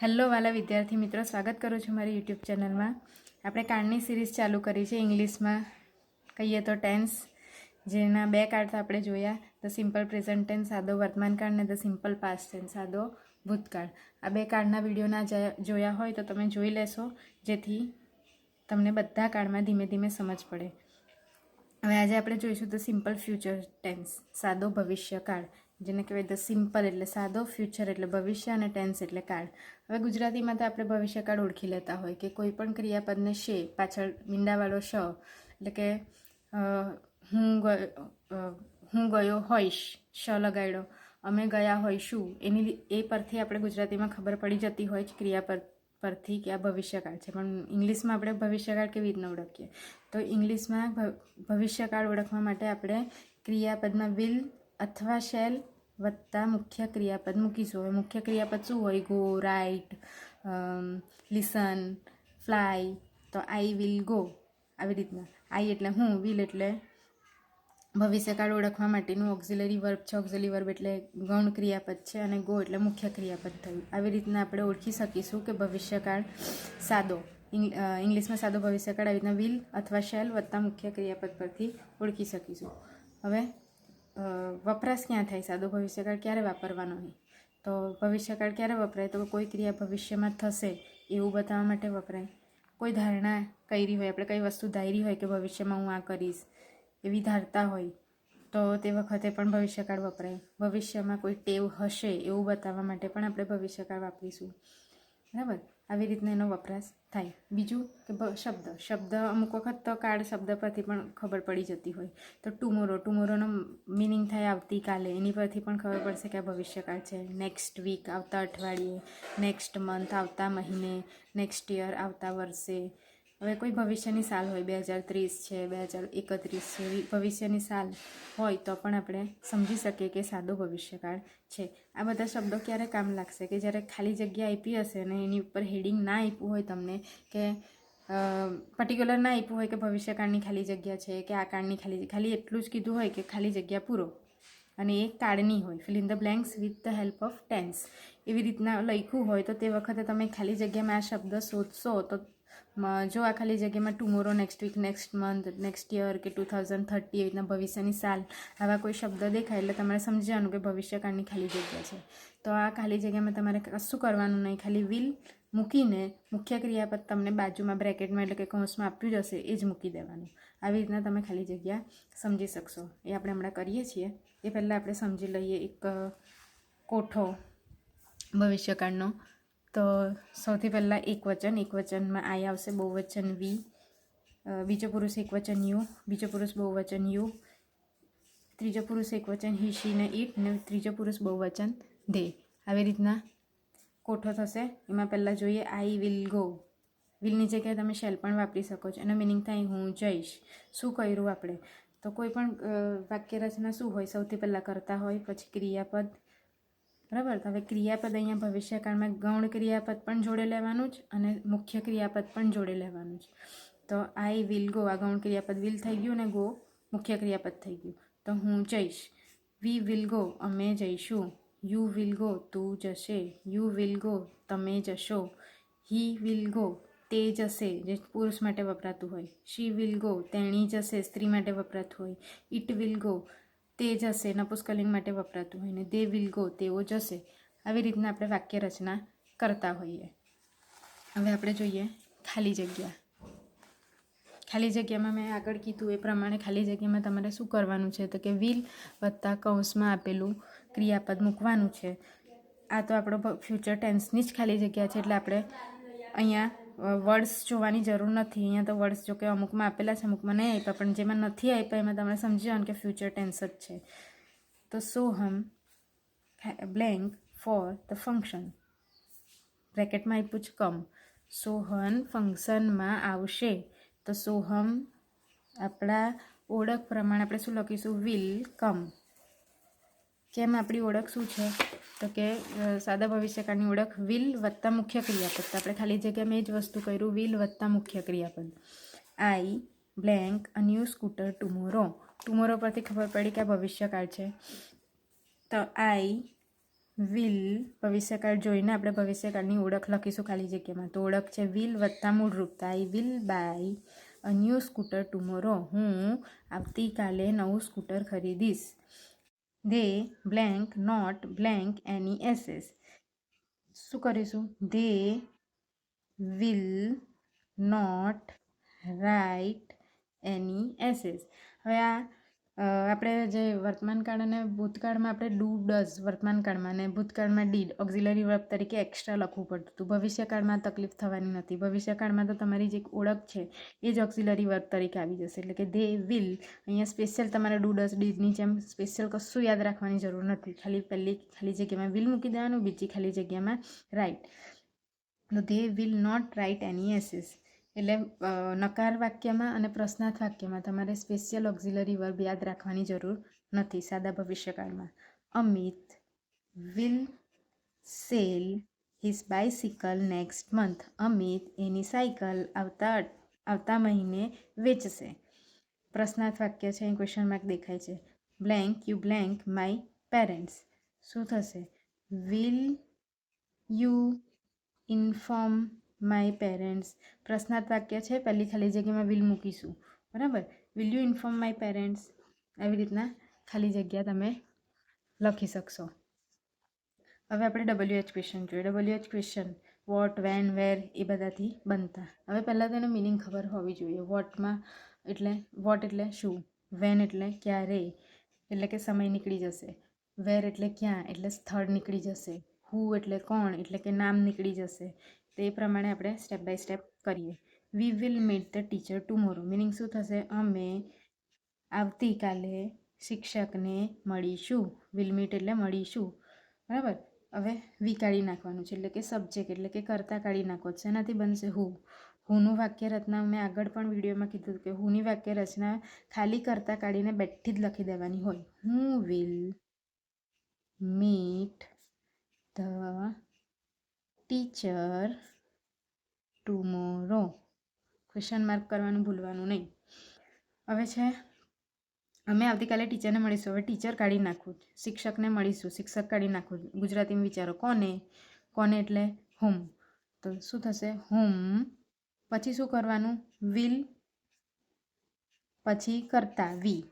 Hello વાલા વિદ્યાર્થી મિત્રો, સ્વાગત કરું છું મારી યુટ્યુબ ચેનલમાં. આપણે કાર્ડની સિરીઝ ચાલુ કરી છે ઇંગ્લિશમાં. કહીએ તો ટેન્સ. જેના બે કાર્ડ તો આપણે જોયા. ધ સિમ્પલ પ્રેઝન્ટ ટેન્સ, સાદો વર્તમાન કાળ ને ધ સિમ્પલ પાસ્ટ ટેન્સ, સાદો ભૂતકાળ. આ બે કાર્ડના વીડિયો ના જોયા હોય તો તમે જોઈ લેશો, જેથી તમને બધા કાર્ડમાં ધીમે ધીમે સમજ પડે. હવે આજે આપણે જોઈશું ધ સિમ્પલ ફ્યુચર ટેન્સ, સાદો ભવિષ્યકાળ. જેને કહેવાય ધ સિમ્પલ એટલે સાદો ફ્યુચર એટલે ભવિષ્ય અને ટેન્સ એટલે કાળ. હવે ગુજરાતીમાં તો આપણે ભવિષ્યકાળ ઓળખી લેતા હોય કે કોઈ પણ ક્રિયાપદને શે, પાછળ મીંડાવાળો શ, એટલે કે હું ગયો હું ગયો હોઈશ, શ લગાડ્યો, અમે ગયા હોઈશું, એની એ પરથી આપણે ગુજરાતીમાં ખબર પડી જતી હોય છે ક્રિયાપદ પરથી કે આ ભવિષ્યકાળ છે. પણ ઇંગ્લિશમાં આપણે ભવિષ્યકાળ કેવી રીતના ઓળખીએ? તો ઇંગ્લિશમાં ભવિષ્યકાળ ઓળખવા માટે આપણે ક્રિયાપદમાં વિલ અથવા શેલ વત્તા મુખ્ય ક્રિયાપદ મૂકીશું. હવે મુખ્ય ક્રિયાપદ શું હોય? Go write listen, fly. તો આઈ વિલ ગો. આવી રીતના. આઈ એટલે હું, વિલ એટલે ભવિષ્યકાળ ઓળખવા માટેનું ઓક્ઝિલરી વર્બ છે. ઓક્ઝિલરી વર્બ એટલે ગૌણ ક્રિયાપદ છે અને ગો એટલે મુખ્ય ક્રિયાપદ થયું. આવી રીતના આપણે ઓળખી શકીશું કે ભવિષ્યકાળ સાદો. ઇંગ્લિશમાં સાદો ભવિષ્યકાળ આવી રીતના વિલ અથવા શેલ વત્તા મુખ્ય ક્રિયાપદ પરથી ઓળખી શકીશું. હવે વપરાશ ક્યાં થાય? સાદો ભવિષ્યકાળ ક્યારે વાપરવાનો હોય? તો ભવિષ્યકાળ ક્યારે વપરાય? તો કોઈ ક્રિયા ભવિષ્યમાં થશે એવું બતાવવા માટે વપરાય. કોઈ ધારણા કરી હોય, આપણે કઈ વસ્તુ ધારી હોય કે ભવિષ્યમાં હું આ કરીશ, એવી ધારતા હોય, તો તે વખતે પણ ભવિષ્યકાળ વપરાય. ભવિષ્યમાં કોઈ ટેવ હશે એવું બતાવવા માટે પણ આપણે ભવિષ્યકાળ વાપરીશું. બરાબર? આવી રીતના એનો વપરાશ થાય. બીજું કે શબ્દ. શબ્દ અમુક વખત તો કાળ શબ્દ પરથી પણ ખબર પડી જતી હોય. તો ટુમોરો ટુમોરોનો મિનિંગ થાય આવતીકાલે એની પરથી પણ ખબર પડશે કે આ ભવિષ્યકાળ છે. નેક્સ્ટ વીક આવતા અઠવાડિયે. નેક્સ્ટ મંથ આવતા મહિને. નેક્સ્ટ યર આવતા વર્ષે. હવે કોઈ ભવિષ્યની સાલ હોય, બે હજાર ત્રીસ છે, બે હજાર એકત્રીસ છે ભવિષ્યની સાલ હોય તો પણ આપણે સમજી શકીએ કે સાદો ભવિષ્યકાળ છે. આ બધા શબ્દો ક્યારે કામ લાગશે? કે જ્યારે ખાલી જગ્યા આપી હશે અને એની ઉપર હેડિંગ ના આપ્યું હોય તમને, કે પર્ટિક્યુલર ના આપ્યું હોય કે ભવિષ્યકાળની ખાલી જગ્યા છે, કે આ કાળની ખાલી ખાલી એટલું જ કીધું હોય કે ખાલી જગ્યા પૂરો. અને એ કાળની હોય fill in the blanks with the help of tense એવી રીતના લખ્યું હોય તો તે વખતે તમે ખાલી જગ્યામાં આ શબ્દ શોધશો તો જો આ ખાલી જગ્યામાં tomorrow next week next month next year કે ટુ થાઉઝન્ડ થર્ટી એવી રીતના ભવિષ્યની સાલ, આવા કોઈ શબ્દ દેખાય એટલે તમારે સમજવાનું કે ભવિષ્યકાળની ખાલી જગ્યા છે. તો આ ખાલી જગ્યામાં તમારે કશું કરવાનું નહીં, ખાલી વિલ મૂકીને મુખ્ય ક્રિયાપદ તમને બાજુમાં, બ્રેકેટમાં એટલે કે કૌંસમાં આપ્યું જ હશે, એ જ મૂકી દેવાનું. આવી રીતના તમે ખાલી જગ્યા સમજી શકશો. એ આપણે હમણાં કરીએ છીએ. એ પહેલાં આપણે સમજી લઈએ એક કોઠો ભવિષ્યકાળનો. તો સૌથી પહેલાં એક વચન, એક વચનમાં આઈ આવશે બહુવચન વી. બીજો પુરુષ એક વચન યુ, બીજો પુરુષ બહુવચન યુ, ત્રીજો પુરુષ એક વચન શી ને ઈટ, ને ત્રીજો પુરુષ બહુવચન દે આવી રીતના કોઠો થશે. એમાં પહેલાં જોઈએ, આઈ વિલ ગો. વિલની જગ્યાએ તમે શેલ પણ વાપરી શકો છો. એનો મિનિંગ થાય, હું જઈશ. શું કર્યું આપણે? તો કોઈ પણ વાક્ય રચના શું હોય, સૌથી પહેલાં કરતા હોય, પછી ક્રિયાપદ બરાબર? તો હવે ક્રિયાપદ અહીંયા ભવિષ્યકાળમાં ગૌણ ક્રિયાપદ પણ જોડે લેવાનું જ અને મુખ્ય ક્રિયાપદ પણ જોડે લેવાનું જ. તો આઈ વિલ ગો, આ ગૌણ ક્રિયાપદ વિલ થઈ ગયું ને ગો, મુખ્ય ક્રિયાપદ થઈ ગયું. તો હું જઈશ. વી વિલ ગો, અમે જઈશું. યુ વિલ ગો, તું જશે. યુ વિલ ગો, તમે જશો. હી વિલ ગો, તે જશે, જે પુરુષ માટે વપરાતું હોય. શી વિલ ગો, તેણી જશે, સ્ત્રી માટે વપરાતું હોય. ઇટ વિલ ગો તે જશે નપુસ્કલિંગ માટે વપરાતું હોય ને દે વિલ ગો, તેઓ જશે આવી રીતના આપણે વાક્ય રચના કરતા હોઈએ. હવે આપણે જોઈએ ખાલી જગ્યા. ખાલી જગ્યામાં મેં આગળ કીધું એ પ્રમાણે ખાલી જગ્યામાં તમારે શું કરવાનું છે? તો કે વિલ વત્તા કૌંસમાં આપેલું ક્રિયાપદ મૂકવાનું છે. આ તો આપણો ફ્યુચર ટેન્સની જ ખાલી જગ્યા છે એટલે આપણે અહીંયા વર્ડ્સ જોવાની જરૂર નથી. અહીંયા તો વર્ડ્સ જો કે અમુકમાં આપેલા છે, અમુકમાં નહીં આપ્યા પણ જેમાં નથી આપ્યા એમાં તમને સમજી જવાનું કે ફ્યુચર ટેન્સ જ છે. તો Soham blank for the function બ્રેકેટમાં આપ્યું છે કમ સોહન ફંક્શનમાં આવશે. તો સોહમ આપણા ઓળખ પ્રમાણે આપણે શું લખીશું? વિલ કમ કેમ આપણી ઓળખ શું છે? તો કે સાદા ભવિષ્યકાળની ઓળખ વિલ વત્તા મુખ્ય ક્રિયાપદ. તો આપણે ખાલી જગ્યામાં એ જ વસ્તુ કર્યું વિલ વત્તા મુખ્ય ક્રિયાપદ. I, blank, a new scooter, tomorrow. Tomorrow પરથી ખબર પડી કે આ ભવિષ્યકાળ છે. તો આઈ, વિલ ભવિષ્યકાળ જોઈને આપણે ભવિષ્યકાળની ઓળખ લખીશું ખાલી જગ્યામાં. તો ઓળખ છે વિલ વત્તા મૂળરૂપતા. I, will buy, a new scooter, tomorrow. હું આવતીકાલે નવું સ્કૂટર ખરીદીશ. They blank not blank any essays શું કરીશું? They will not write any essays હવે આ આપણે જે વર્તમાનકાળ અને ભૂતકાળમાં આપણે ડુ ડઝ વર્તમાનકાળમાં અને ભૂતકાળમાં ડીડ ઓક્ઝિલરી વર્બ તરીકે એક્સ્ટ્રા લખવું પડતું હતું. ભવિષ્યકાળમાં તકલીફ થવાની નથી ભવિષ્યકાળમાં તો તમારી જે ઓળખ છે, એ જ ઓક્ઝિલરી વર્બ તરીકે આવી જશે. એટલે કે દે વિલ અહીંયા સ્પેશિયલ તમારે ડુ ડઝ ડીડની જેમ સ્પેશિયલ કશું યાદ રાખવાની જરૂર નથી. ખાલી પહેલી, ખાલી જગ્યામાં વિલ મૂકી દેવાનું, બીજી ખાલી જગ્યામાં રાઇટ તો they will not write any essays એટલે નકાર વાક્યમાં અને પ્રશ્નાર્થ વાક્યમાં તમારે સ્પેશિયલ ઓક્ઝિલરી વર્બ યાદ રાખવાની જરૂર નથી સાદા ભવિષ્યકાળમાં. Amit will sell his bicycle next month Amit any cycle આવતા આવતા મહિને વેચશે. પ્રશ્નાર્થ વાક્ય છે એ ક્વેશ્ચન માર્ક દેખાય છે. Blank you blank my parents શું થશે? Will you inform my parents પ્રશ્નાર્થ વાક્ય છે, પહેલી ખાલી જગ્યામાં વિલ મૂકીશું. બરાબર? Will you inform my parents આવી રીતના ખાલી જગ્યા તમે લખી શકશો. હવે આપણે ડબલ્યુ એચ ક્વેશ્ચન જોઈએ. W H question what when where એ બધાથી બનતા. હવે પહેલાં તેનો મિનિંગ ખબર હોવી જોઈએ. વોટમાં એટલે વોટ એટલે શું? વેન એટલે ક્યારે? એટલે કે સમય નીકળી જશે. વેર એટલે ક્યાં? એટલે સ્થળ નીકળી જશે. હુ એટલે કોણ? એટલે કે નામ નીકળી જશે. તે પ્રમાણે આપણે સ્ટેપ બાય સ્ટેપ કરીએ. We will meet the teacher tomorrow morning શું થશે? અમે આવતીકાલે શિક્ષકને મળીશું. વિલ મીટ એટલે મળીશું. બરાબર? હવે વી કાઢી નાખવાનું છે. એટલે કે સબ્જેક્ટ એટલે કે કરતા કાઢી નાખો. છે એનાથી બનશે? હુ હુનું વાક્ય રચના મેં આગળ પણ વિડીયોમાં કીધું કે હુની વાક્ય રચના ખાલી કરતા કાઢીને બેઠી જ લખી દેવાની હોય. હું will meet the teacher tomorrow question mark કરવાનું ભૂલવાનું નહીં. હવે છે, અમે આવતીકાલે ટીચરને મળીશું. હવે ટીચર કાઢી નાખવું શિક્ષકને મળીશું. શિક્ષક કાઢી નાખવું ગુજરાતીમાં વિચારો, કોને? કોને એટલે હોમ તો શું થશે? હોમ પછી શું કરવાનું? વિલ પછી કરતા વી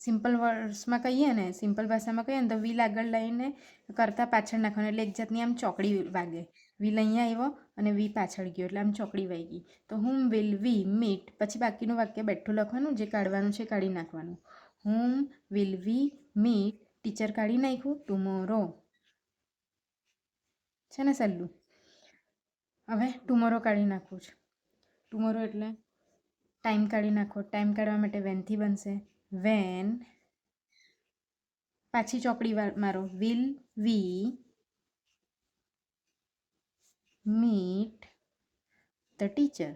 સિમ્પલ વર્ડ્સમાં કહીએ ને સિમ્પલ ભાષામાં કહીએ ને, તો વિલ આગળ લઈને કરતા પાછળ નાખવાનું. એટલે એક જાતની આમ ચોકડી વાગે. વિલ અહીંયા આવ્યો અને વી પાછળ ગયો, એટલે આમ ચોકડી વાગી તો હુમ વિલ, વી, મીટ, પછી બાકીનું વાક્ય બેઠું લખવાનું, જે કાઢવાનું છે કાઢી નાખવાનું. Whom will, we, meet, teacher કાઢી નાખ્યું, ટુમોરો. છે ને સલ્લું? હવે ટુમોરો કાઢી નાખવું છે. ટુમોરો એટલે ટાઈમ કાઢી નાખો. ટાઈમ કાઢવા માટે વેનથી બનશે. વેન, પાછી ચોકડી મારો. Will, we meet the teacher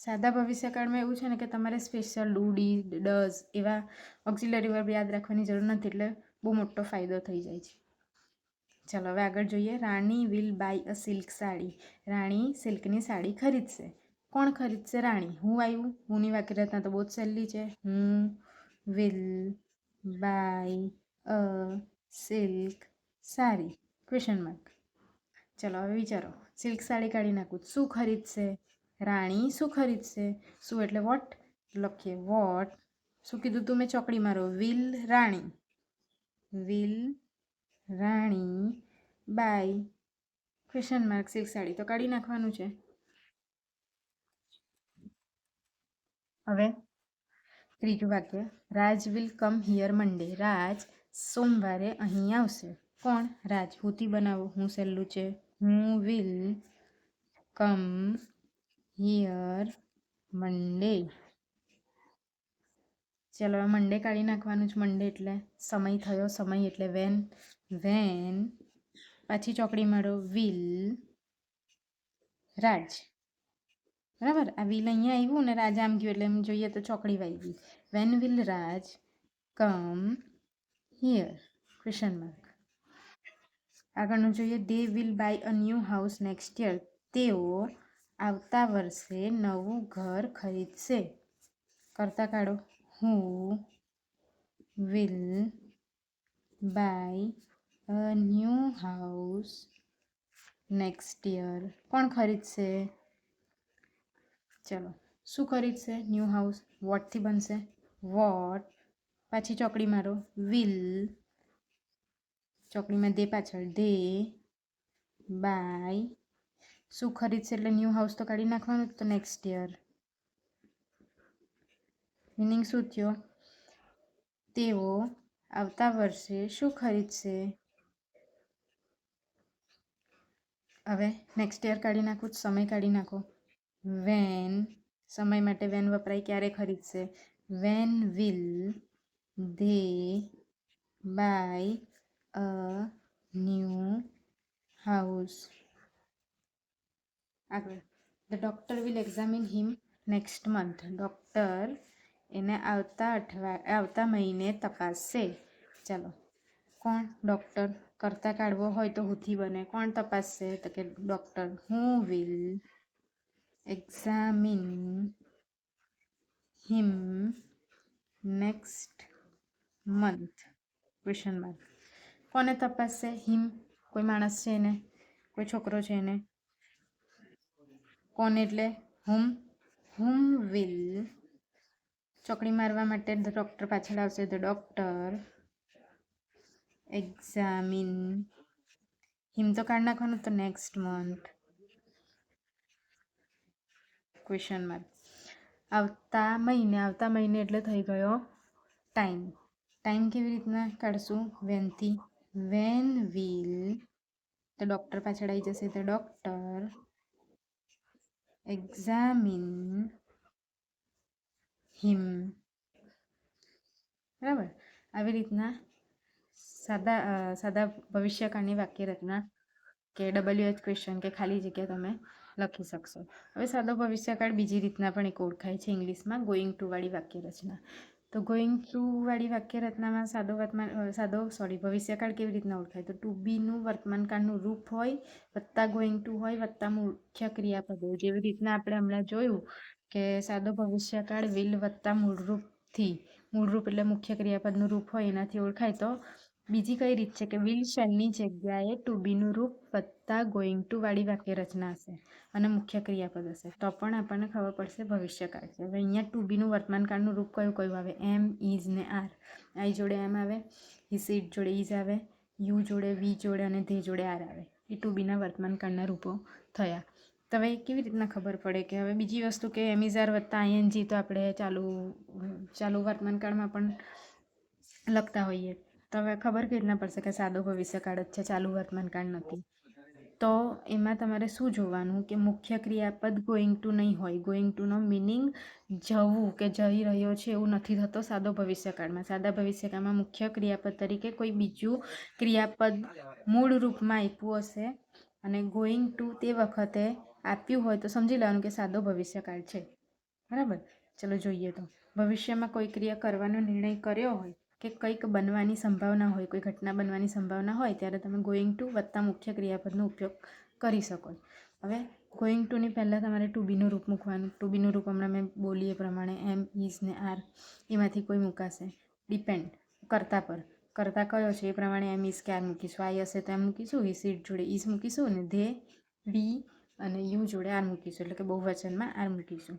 સાદા ભવિષ્યકાળમાં એવું છે ને કે તમારે સ્પેશિયલ ડુ ડઝ એવા ઓક્સિલરી વર્બ યાદ રાખવાની જરૂર નથી એટલે બહુ મોટો ફાયદો થઈ જાય છે. ચાલો હવે આગળ જોઈએ. Rani will buy a silk sari. Rani સિલ્કની સાડી ખરીદશે. કોણ ખરીદશે? રાણી. હું આવ્યું હુંની વાક્યરચના તો બહુ જ સહેલી છે. હું will buy a silk sari question mark ચલો, હવે વિચારો. સિલ્ક સાડી કાઢી નાખું. શું ખરીદશે? રાણી શું ખરીદશે? શું એટલે વોટ લખીએ વોટ શું કીધું તું મેં ચોકડી મારો? Will Rani. Will Rani buy question mark silk sari. તો કાઢી નાખવાનું છે. હવે ત્રીજું વાક્ય. રાજ વિલ કમ હિયર મંડે રાજ સોમવારે અહીં આવશે. કોણ? રાજપૂતી બનાવો. હું સહેલું છે. હું વિલ કમ હિયર મંડે ચલો મંડે કાઢી નાખવાનું જ મંડે એટલે. સમય થયો, સમય એટલે વેન વેન પાછી ચોકડી મારો વિલ રાજ. બરાબર? આ વિલ અહીંયા આવ્યું ને રાજ આમ ગયું એટલે એમ જોઈએ તો ચોકડી વાઈ ગઈ when will Raj come here question mark આગળનું જોઈએ. They will buy a new house next year તેઓ આવતા વર્ષે નવું ઘર ખરીદશે. કરતા કાઢો. હું will buy a new house next year કોણ ખરીદશે? ચલો. શું ખરીદશે? ન્યૂ હાઉસ વોટથી બનશે? વોટ પાછી ચોકડી મારો. વિલ ચોકડીમાં દે પાછળ દે, બાય. શું ખરીદશે એટલે ન્યૂ હાઉસ તો કાઢી નાખવાનું તો નેક્સ્ટ યર મિનિંગ શું થયો? તેઓ આવતા વર્ષે શું ખરીદશે? હવે નેક્સ્ટ યર કાઢી નાખું, સમય કાઢી નાખો. વેન સમય માટે વેન વપરાય ક્યારે ખરીદશે? When will they buy a, new house. આગળ. The doctor will examine him next month doctor એને આવતા અઠવા, આવતા મહિને તપાસશે. ચાલો. કોણ ડૉક્ટર કરતા કાઢવો હોય તો હુથી બને. કોણ તપાસશે? તો કે ડૉક્ટર હું will examine him next month question mark કોને તપાસશે હિમ? કોઈ માણસ છે એને? કોઈ છોકરો છે એને? કોણ એટલે? હુમ? હુમ વિલ ચોકડી મારવા માટે ધ ડૉક્ટર પાછળ આવશે. The doctor examine. હિમ તો કાઢ નાખવાનું તો નેક્સ્ટ મંથ. ક્વેશ્ચન માર્ક આવતા મહિને આવતા મહિને એટલે થઈ ગયો ટાઈમ. ટાઈમ કેવી રીતના કાઢશું? વેનથી વેન વિલ તો ડૉક્ટર પાછળ આવી જશે, તો ડૉક્ટર એક્ઝામિન હિમ. બરાબર? આવી રીતના સાદા સાદા ભવિષ્યકાળની વાક્ય રચના કે ડબલ્યુ એચ ક્વેશ્ચન કે ખાલી જગ્યા તમે લખી શકશો. હવે સાદો ભવિષ્યકાળ બીજી રીતના પણ એક ઓળખાય છે ઇંગ્લિશમાં, ગોઈંગ ટુ વાળી વાક્ય રચના તો ગોઈંગ ટુ વાળી વાક્ય રચનામાં સાદો વર્તમાન સાદો સોરી ભવિષ્યકાળ કેવી રીતના ઓળખાય? તો ટુ બીનું વર્તમાનકાળનું રૂપ હોય, વત્તા ગોઈંગ ટુ હોય, વત્તા મુખ્ય ક્રિયાપદ. જેવી રીતના આપણે હમણાં જોયું કે સાદો ભવિષ્યકાળ વિલ વત્તા મૂળરૂપથી, મૂળરૂપ એટલે મુખ્ય ક્રિયાપદનું રૂપ હોય, એનાથી ઓળખાય. તો બીજી કઈ રીત છે કે વિલ શેલની જગ્યાએ ટુ બીનું રૂપ વત્તા ગોઈંગ ટુ વાળી વાક્ય રચના હશે અને મુખ્ય ક્રિયાપદ હશે. તો પણ આપણને ખબર પડશે ભવિષ્યકાળ છે. હવે અહીંયા ટુ બીનું વર્તમાનકાળનું રૂપ કયું કયું આવે? એમ ઇઝ ને આર આઈ જોડે એમ આવે હિસ સીટ જોડે ઇઝ આવે યુ જોડે વી જોડે અને ધે જોડે આર આવે. એ ટુ બીના વર્તમાનકાળના રૂપો થયા. તો હવે કેવી રીતના ખબર પડે કે હવે બીજી વસ્તુ કે એમિઝાર વત્તા આઈએનજી તો આપણે ચાલુ ચાલુ વર્તમાનકાળમાં પણ લખતા હોઈએ. તો હવે ખબર કેવી રીતના પડશે કે સાદો ભવિષ્યકાળ જ છે, ચાલુ વર્તમાનકાળ નથી. તો એમાં તમારે શું જોવાનું? કે મુખ્ય ક્રિયાપદ ગોઈંગ ટુ નહીં હોય. ગોઈંગ ટુનો મિનિંગ જવું કે જઈ રહ્યો છે એવું નથી થતો સાદો ભવિષ્યકાળમાં. સાદા ભવિષ્યકાળમાં મુખ્ય ક્રિયાપદ તરીકે કોઈ બીજું ક્રિયાપદ મૂળ રૂપમાં આપ્યું હશે અને ગોઈંગ ટુ તે વખતે આપ્યું હોય તો સમજી લેવાનું કે સાદો ભવિષ્યકાળ છે. બરાબર? ચલો જોઈએ તો. ભવિષ્યમાં કોઈ ક્રિયા કરવાનો નિર્ણય કર્યો હોય કે કંઈક બનવાની સંભાવના હોય, કોઈ ઘટના બનવાની સંભાવના હોય, ત્યારે તમે ગોઈંગ ટુ વત્તા મુખ્ય ક્રિયાપદનો ઉપયોગ કરી શકો. હવે ગોઈંગ ટુની પહેલાં તમારે ટુ બીનું રૂપ મૂકવાનું. ટુ બીનું રૂપ હમણાં મેં બોલીએ પ્રમાણે એમ ઇઝ ને આર એમાંથી કોઈ મૂકાશે. ડિપેન્ડ કરતા પર. કરતા કયો છે? એ પ્રમાણે એમ ઇઝ કે આર મૂકીશું? આઈ હશે તો એમ મૂકીશું ઈ સીટ જોડે ઇઝ મૂકીશું અને ધે બી અને યુ જોડે આર મૂકીશું. એટલે કે બહુવચનમાં આર મૂકીશું.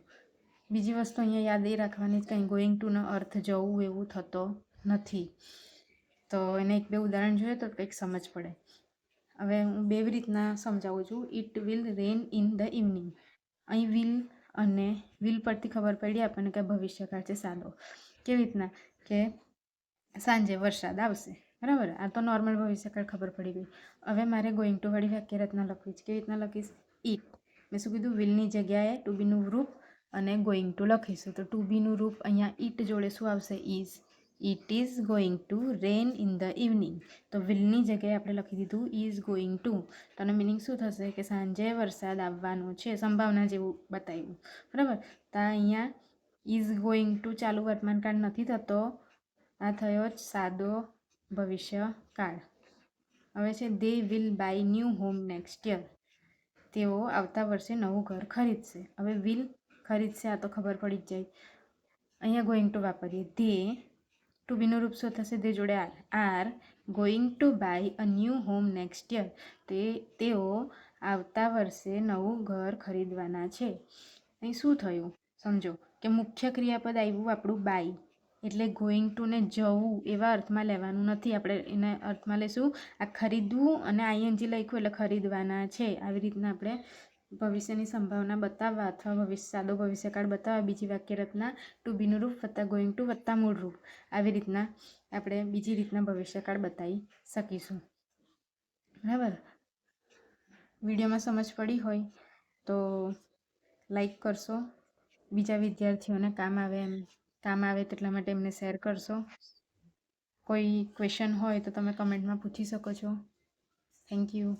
બીજી વસ્તુ અહીંયા યાદ એ રાખવાની જ કંઈ. ગોઈંગ ટુનો અર્થ જવું એવું થતો નથી. તો એને એક બે ઉદાહરણ જોઈએ તો કંઈક સમજ પડે. હવે હું બેવી રીતના સમજાવું છું. It will rain in the evening અહીં વિલ અને વિલ પરથી ખબર પડી આપણને કે ભવિષ્યકાળ છે સાદો. કેવી રીતના? કે સાંજે વરસાદ આવશે. બરાબર? આ તો નોર્મલ ભવિષ્યકાળ ખબર પડી ગઈ. હવે મારે ગોઈંગ ટુ વાળી વાક્ય રચના લખવી છે. કેવી રીતના લખીશ? ઇટ મેં શું કીધું? વિલની જગ્યાએ ટુ બીનું રૂપ અને ગોઈંગ ટુ લખીશું. તો ટુ બીનું રૂપ અહીંયા ઇટ જોડે શું આવશે? Is it is going to rain in the evening તો વિલની જગ્યાએ આપણે લખી દીધું ઇઝ ગોઈંગ ટુ તો આનો મિનિંગ શું થશે? કે સાંજે વરસાદ આવવાનો છે, સંભાવના જેવું બતાવ્યું. બરાબર? તો અહીંયા ઇઝ ગોઈંગ ટુ ચાલુ વર્તમાનકાળ નથી થતો. આ થયો જ સાદો ભવિષ્યકાળ હવે છે they will buy new home next year તેઓ આવતા વર્ષે નવું ઘર ખરીદશે. હવે વિલ ખરીદશે, આ તો ખબર પડી જ જાય. અહીંયા ગોઈંગ ટુ વાપરીએ. ધે ટુ બીનું રૂપ થશે તે જોડે are are going to buy a new home next year તે, તેઓ આવતા વર્ષે નવું ઘર ખરીદવાના છે. અહીં શું થયું? સમજો કે મુખ્ય ક્રિયાપદ આવ્યું આપણું બાય એટલે ગોઈંગ ટુ ને જવું એવા અર્થમાં લેવાનું નથી. આપણે એના અર્થમાં લેશું આ ખરીદવું અને આઈએનજી લખ્યું એટલે ખરીદવાના છે. આવી રીતના આપણે ભવિષ્યની સંભાવના બતાવવા અથવા ભવિષ્ય, સાદો ભવિષ્યકાળ બતાવવા, બીજી વાક્ય રચના ટુ બીનું રૂપ વત્તા ગોઈંગ ટુ વત્તા મૂળ રૂપ. આવી રીતના આપણે બીજી રીતના ભવિષ્યકાળ બતાવી શકીશું. બરાબર? વિડીયોમાં સમજ પડી હોય તો લાઈક કરશો. બીજા વિદ્યાર્થીઓને કામ આવે એમ, કામ આવે તેટલા માટે એમને શેર કરશો. કોઈ ક્વેશ્ચન હોય તો તમે કમેન્ટમાં પૂછી શકો છો. Thank you